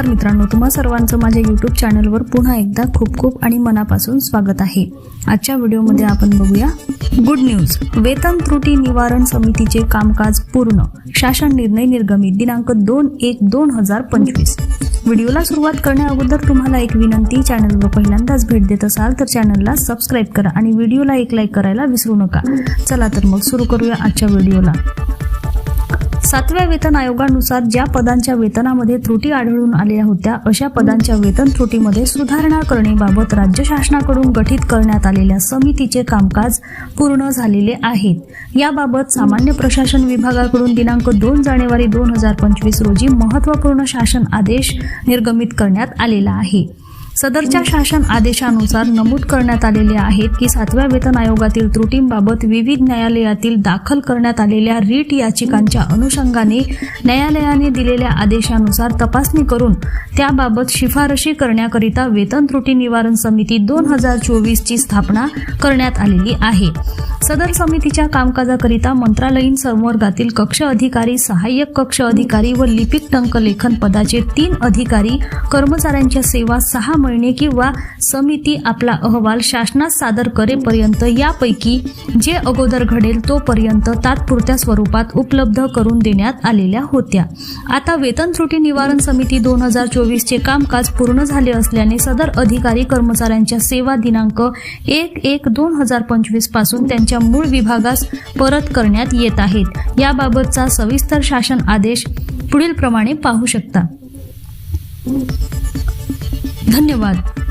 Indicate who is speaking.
Speaker 1: नमस्कार मित्रांनो तुम्हा सर्वांचं माझ्या यूट्यूब चॅनलवर पुन्हा एकदा खूप खूप आणि मनापासून स्वागत आहे. आजच्या व्हिडिओमध्ये आपण बघूया गुड न्यूज वेतन त्रुटी निवारण समितीचे कामकाज पूर्ण. शासन निर्णय निर्गमित दिनांक दोन एक दोन हजार पंचवीस. व्हिडिओला सुरुवात करण्या अगोदर तुम्हाला एक विनंती चॅनलवर पहिल्यांदाच भेट देत असाल तर चॅनलला सबस्क्राईब करा आणि व्हिडिओला एक लाईक करायला विसरू नका. चला तर मग सुरू करूया आजच्या व्हिडिओला सातव्या वेतन आयोगानुसार ज्या पदांच्या वेतनामध्ये त्रुटी आढळून आलेल्या होत्या अशा पदांच्या वेतन त्रुटीमध्ये सुधारणा करण्याबाबत राज्य शासनाकडून गठीत करण्यात आलेल्या समितीचे कामकाज पूर्ण झालेले आहेत. याबाबत सामान्य प्रशासन विभागाकडून दिनांक दोन जानेवारी दोन हजार पंचवीस रोजी महत्त्वपूर्ण शासन आदेश निर्गमित करण्यात आलेला आहे. सदरच्या शासन आदेशानुसार नमूद करण्यात आलेले आहेत की सातव्या वेतन आयोगातील त्रुटींबाबत विविध न्यायालयातील दाखल करण्यात आलेल्या रीट याचिकांच्या अनुषंगाने न्यायालयाने दिलेल्या आदेशानुसार तपासणी करून त्याबाबत शिफारशी करण्याकरिता वेतन त्रुटी निवारण समिती दोन हजार चोवीसची स्थापना करण्यात आलेली आहे. सदर समितीच्या कामकाजाकरिता मंत्रालयीन संवर्गातील कक्ष अधिकारी सहाय्यक कक्ष अधिकारी व लिपिक टंकलेखन पदाचे तीन अधिकारी कर्मचाऱ्यांच्या सेवा सहा महिने किंवा समिती आपला अहवाल शासनास सादर करेपर्यंत यापैकी जे अगोदर घडेल तोपर्यंत तात्पुरत्या स्वरूपात उपलब्ध करून देण्यात आलेल्या होत्या. आता वेतन त्रुटी निवारण समिती दोन हजार चोवीसचे कामकाज पूर्ण झाले असल्याने सदर अधिकारी कर्मचाऱ्यांच्या सेवा दिनांक एक एक दोन हजार पंचवीसपासून त्यांच्या मूळ विभागास परत करण्यात येत आहेत. याबाबतचा सविस्तर शासन आदेश पुढील प्रमाणे पाहू शकता. धन्यवाद.